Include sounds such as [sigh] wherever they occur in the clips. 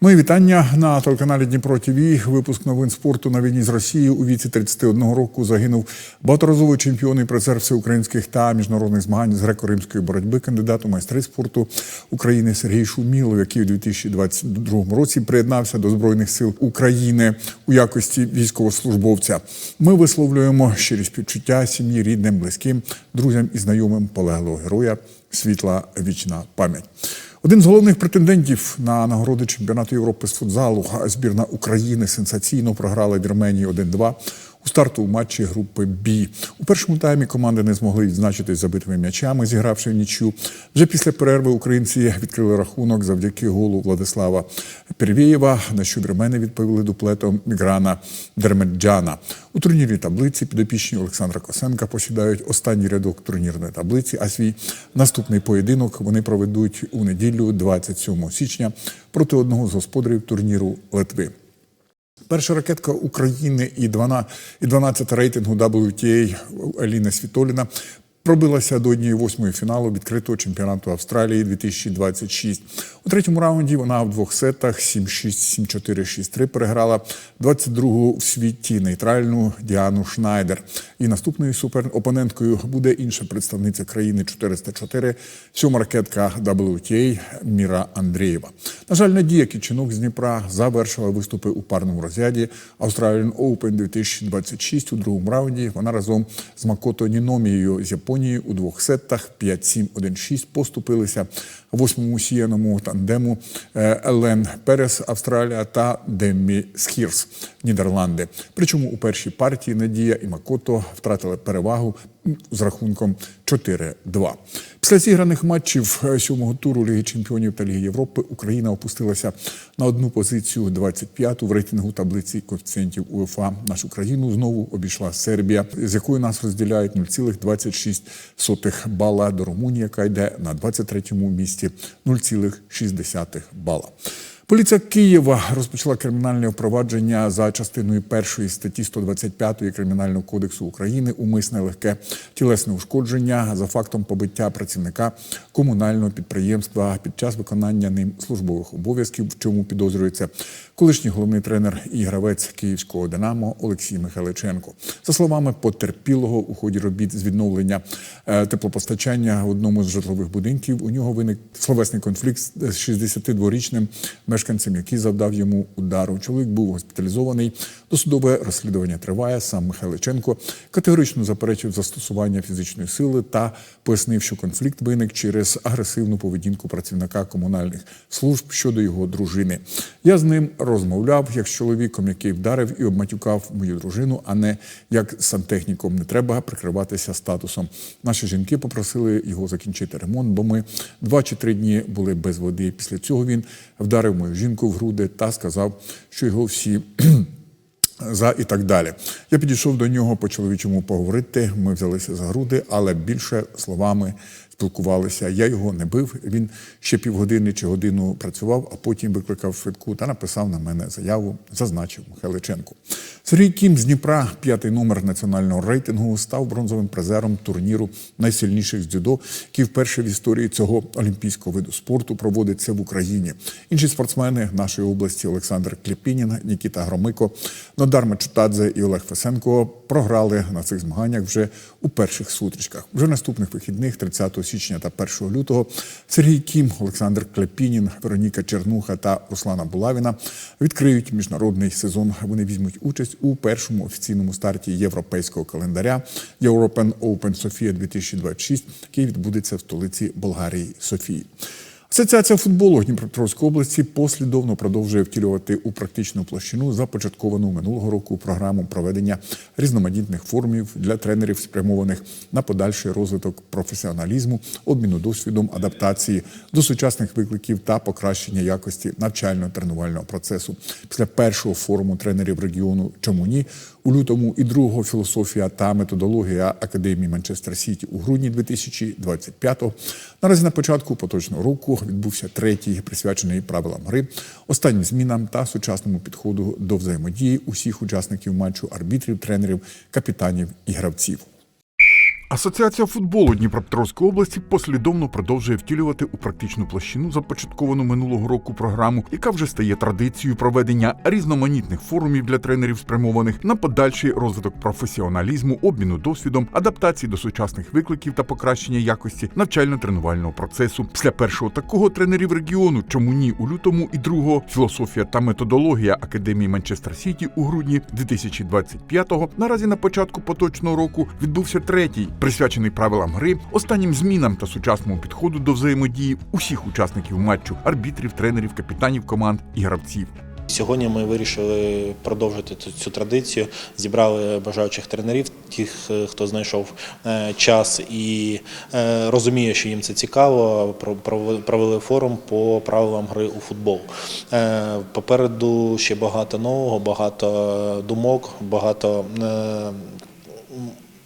Мої вітання на телеканалі Дніпро ТВ. Випуск новин спорту на війні з Росією у віці 31 року загинув багаторазовий чемпіон і призер всеукраїнських та міжнародних змагань з греко-римської боротьби, кандидат у майстри спорту України Сергій Шумілов, який у 2022 році приєднався до збройних сил України у якості військовослужбовця. Ми висловлюємо щирі співчуття сім'ї, рідним, близьким, друзям і знайомим полеглого героя. Світла вічна пам'ять. Один з головних претендентів на нагороди чемпіонату Європи з футзалу збірна України сенсаційно програла Вірменії 1-2 у стартовому матчі групи Б. У першому таймі команди не змогли відзначитись забитими м'ячами, зігравши в нічю. Вже після перерви українці відкрили рахунок завдяки голу Владислава Первєєва, на що вірмени відповіли дуплетом Міграна Дермеджана. У турнірній таблиці підопічні Олександра Косенка посідають останній рядок турнірної таблиці, а свій наступний поєдинок вони проведуть у неділю 27 січня проти одного з господарів турніру Литви. Перша ракетка України і 12, і 12 рейтингу WTA Аліна Світоліна пробилася до 1-8 фіналу відкритого чемпіонату Австралії 2026. У третьому раунді вона в двох сетах 7-6, 7-4, 6-3 переграла 22-гу в світі нейтральну Діану Шнайдер. І наступною суперопоненткою буде інша представниця країни 404, сьома ракетка WTA Міра Андрієва. На жаль, Надія Кіченок з Дніпра завершила виступи у парному розряді Australian Open 2026 у другому раунді. Вона разом з Макото Ніномією з Японії у двох сетах 5-7, 1-6 поступилися восьмому сіяному тандему е, Елен Перес Австралія та Деммі Схірс Нідерланди. Причому у першій партії Надія і Макото втратили перевагу з рахунком 4-2. Після зіграних матчів е, сьомого туру Ліги Чемпіонів та Ліги Європи Україна опустилася на одну позицію 25-ту в рейтингу таблиці коефіцієнтів УЄФА. Нашу країну знову обійшла Сербія, з якою нас розділяють 0,26 бала до Румунії, яка йде на 23-му місці 0,6 бала. Поліція Києва розпочала кримінальне впровадження за частиною першої статті 125 Кримінального кодексу України умисне легке тілесне ушкодження за фактом побиття працівника комунального підприємства під час виконання ним службових обов'язків, в чому підозрюється колишній головний тренер і гравець київського Динамо Олексій Михайличенко. За словами потерпілого у ході робіт з відновлення е, теплопостачання в одному з житлових будинків, у нього виник словесний конфлікт з 62-річним мешканцем, який завдав йому удару. Чоловік був госпіталізований. Досудове розслідування триває. Сам Михайличенко категорично заперечив застосування фізичної сили та пояснив, що конфлікт виник через агресивну поведінку працівника комунальних служб щодо його дружини. Я з ним розмовляв як з чоловіком, який вдарив і обматюкав мою дружину, а не як сантехніком. Не треба прикриватися статусом. Наші жінки попросили його закінчити ремонт, бо ми два чи три дні були без води. Після цього він вдарив мою жінку в груди та сказав, що його всі. [clears throat] За і так далі. Я підійшов до нього по чоловічому поговорити. Ми взялися за груди, але більше словами спілкувалися. Я його не бив. Він ще півгодини чи годину працював, а потім викликав швидку та написав на мене заяву, зазначив Михайличенко. Сергій Кім з Дніпра, п'ятий номер національного рейтингу, став бронзовим призером турніру найсильніших з дзюдо, який вперше в історії цього олімпійського виду спорту проводиться в Україні. Інші спортсмени нашої області Олександр Кліпінін, Нікіта Громико, Нодар Мачутадзе і Олег Фесенко програли на цих змаганнях вже у перших сутрічках. Вже наступних вихідних, 30 січня та 1 лютого, Сергій Кім, Олександр Клепінін, Вероніка Чернуха та Руслана Булавіна відкриють міжнародний сезон. Вони візьмуть участь у першому офіційному старті європейського календаря European Open Sofia 2026, який відбудеться в столиці Болгарії Софії. Асоціація футболу Дніпропетровської області послідовно продовжує втілювати у практичну площину започатковану минулого року програму проведення різноманітних форумів для тренерів, спрямованих на подальший розвиток професіоналізму, обміну досвідом, адаптації до сучасних викликів та покращення якості навчально-тренувального процесу. Після першого форуму тренерів регіону Чомуні у лютому і другого філософія та методологія Академії Манчестер Сіті у грудні 2025-го. Наразі на початку поточного року відбувся третій, присвячений правилам гри, останнім змінам та сучасному підходу до взаємодії усіх учасників матчу, арбітрів, тренерів, капітанів і гравців. Асоціація футболу Дніпропетровської області послідовно продовжує втілювати у практичну площину започатковану минулого року програму, яка вже стає традицією проведення різноманітних форумів для тренерів, спрямованих на подальший розвиток професіоналізму, обміну досвідом, адаптації до сучасних викликів та покращення якості навчально-тренувального процесу. Після першого такого тренерів регіону, чому ні у лютому, і другого філософія та методологія академії Манчестер Сіті у грудні 2025-го. Наразі на початку поточного року відбувся третій, присвячений правилам гри, останнім змінам та сучасному підходу до взаємодії усіх учасників матчу, арбітрів, тренерів, капітанів команд і гравців. Сьогодні ми вирішили продовжити цю, традицію. Зібрали бажаючих тренерів, тих, е, хто знайшов е, час і е, розуміє, що їм це цікаво. Провели форум по правилам гри у футбол. Попереду ще багато нового, багато думок, багато.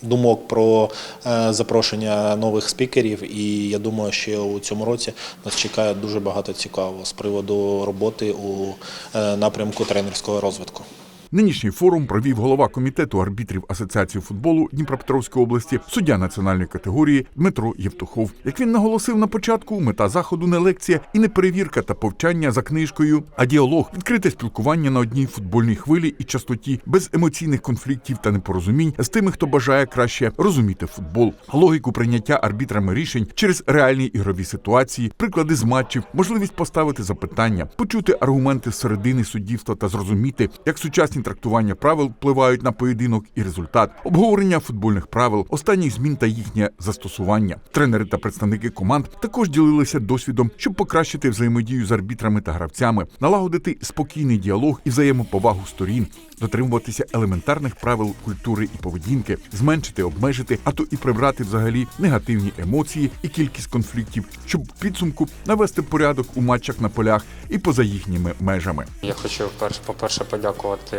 Думок про е, запрошення нових спікерів, і я думаю, що у цьому році нас чекає дуже багато цікавого з приводу роботи у е, напрямку тренерського розвитку. Нинішній форум провів голова комітету арбітрів Асоціації футболу Дніпропетровської області, суддя національної категорії Дмитро Євтухов. Як він наголосив на початку, мета заходу не лекція і не перевірка та повчання за книжкою, а діалог, відкрите спілкування на одній футбольній хвилі і частоті, без емоційних конфліктів та непорозумінь з тими, хто бажає краще розуміти футбол, логіку прийняття арбітрами рішень через реальні ігрові ситуації, приклади з матчів, можливість поставити запитання, почути аргументи середини суддівства та зрозуміти, як сучасні трактування правил впливають на поєдинок і результат, обговорення футбольних правил, останніх змін та їхнє застосування. Тренери та представники команд також ділилися досвідом, щоб покращити взаємодію з арбітрами та гравцями, налагодити спокійний діалог і взаємоповагу сторін, дотримуватися елементарних правил культури і поведінки, зменшити, обмежити, а то і прибрати взагалі негативні емоції і кількість конфліктів, щоб в підсумку навести порядок у матчах на полях і поза їхніми межами. Я хочу перш- по-перше подякувати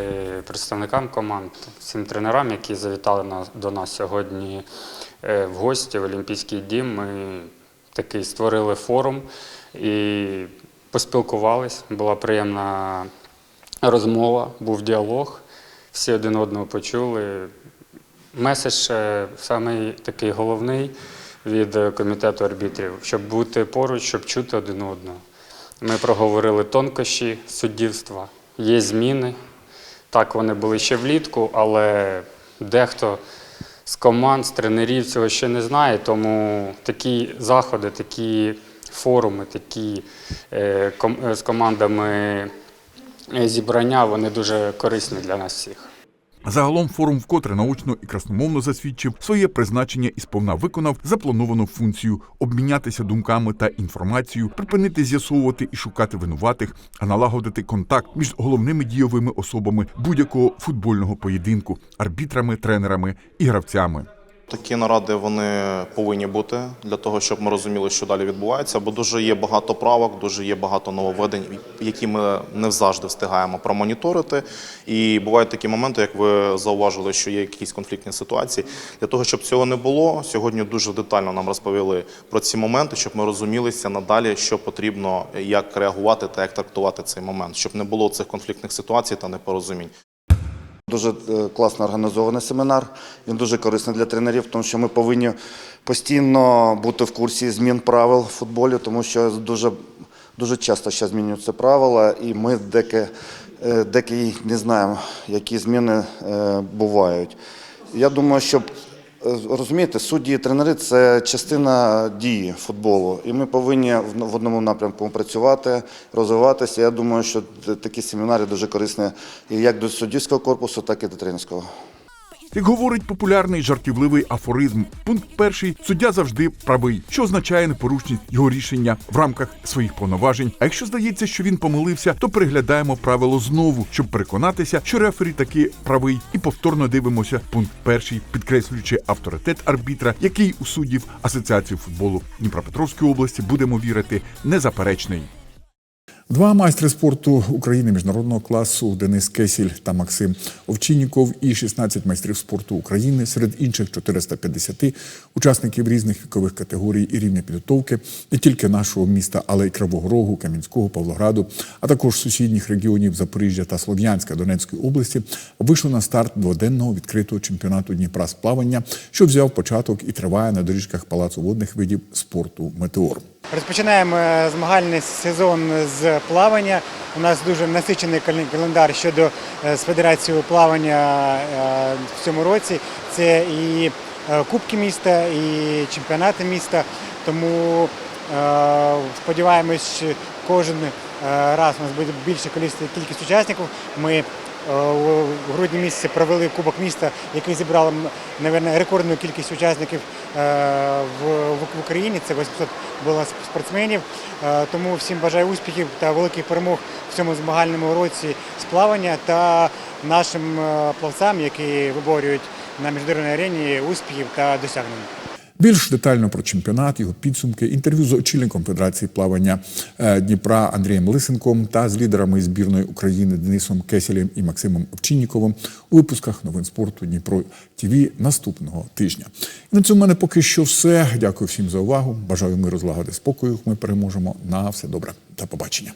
представникам команд, всім тренерам, які завітали до нас сьогодні е, в гості в Олімпійський дім. Ми такий створили форум і поспілкувались. Була приємна розмова, був діалог. Всі один одного почули. Меседж е, самий такий головний від е, комітету арбітрів, щоб бути поруч, щоб чути один одного. Ми проговорили тонкощі суддівства, є зміни. Так, вони були ще влітку, але дехто з команд, з тренерів цього ще не знає. Тому такі заходи, такі форуми, такі е, ком- е, з командами зібрання, вони дуже корисні для нас всіх. Загалом форум вкотре наочно і красномовно засвідчив своє призначення і сповна виконав заплановану функцію обмінятися думками та інформацією, припинити з'ясовувати і шукати винуватих, а налагодити контакт між головними дійовими особами будь-якого футбольного поєдинку арбітрами, тренерами і гравцями. Такі наради вони повинні бути для того, щоб ми розуміли, що далі відбувається. Бо дуже є багато правок, дуже є багато нововведень, які ми не завжди встигаємо промоніторити. І бувають такі моменти, як ви зауважили, що є якісь конфліктні ситуації. Для того, щоб цього не було, сьогодні дуже детально нам розповіли про ці моменти, щоб ми розумілися надалі, що потрібно, як реагувати та як трактувати цей момент, щоб не було цих конфліктних ситуацій та непорозумінь. Дуже е, класно організований семінар. Він дуже корисний для тренерів, тому що ми повинні постійно бути в курсі змін правил в футболі, тому що дуже, дуже часто ще змінюються правила, і ми деки, е, деки не знаємо, які зміни е, бувають. Я думаю, що Розумієте, судді і тренери це частина дії футболу, і ми повинні в одному напрямку працювати, розвиватися. Я думаю, що такі семінари дуже корисні як до суддівського корпусу, так і до тренерського. Як говорить популярний жартівливий афоризм, пункт перший суддя завжди правий, що означає непорушність його рішення в рамках своїх повноважень. А якщо здається, що він помилився, то переглядаємо правило знову, щоб переконатися, що рефері таки правий, і повторно дивимося пункт перший, підкреслюючи авторитет арбітра, який у суддів Асоціації футболу Дніпропетровської області будемо вірити незаперечний. Два майстри спорту України міжнародного класу Денис Кесіль та Максим Овчинніков і 16 майстрів спорту України серед інших 450 учасників різних вікових категорій і рівня підготовки не тільки нашого міста, але й Кривого Рогу, Кам'янського, Павлограду, а також сусідніх регіонів Запоріжжя та Слов'янська Донецької області вийшли на старт дводенного відкритого чемпіонату Дніпра з плавання, що взяв початок і триває на доріжках Палацу водних видів спорту Метеор. Розпочинаємо е, змагальний сезон з плавання. У нас дуже насичений календар щодо е, з федерацією плавання е, в цьому році. Це і Кубки міста, і чемпіонати міста. Тому сподіваємось, що кожен раз у нас буде більша кількість учасників. Ми у грудні місяці провели Кубок міста, який зібрав, м, напевно, рекордну кількість учасників в Україні. Це 800 було спортсменів. Е, Тому всім бажаю успіхів та великих перемог в цьому змагальному році з плавання та нашим е, плавцям, які виборюють на міжнародній арені успіхів та досягнень. Більш детально про чемпіонат, його підсумки, інтерв'ю з очільником Федерації плавання е, Дніпра Андрієм Лисенком та з лідерами збірної України Денисом Кесілем і Максимом Овчинніковим у випусках новин спорту Дніпро ТВ наступного тижня. І на цьому в мене поки що все. Дякую всім за увагу. Бажаю миру, злагоди, спокою. Ми переможемо. На все добре. До побачення.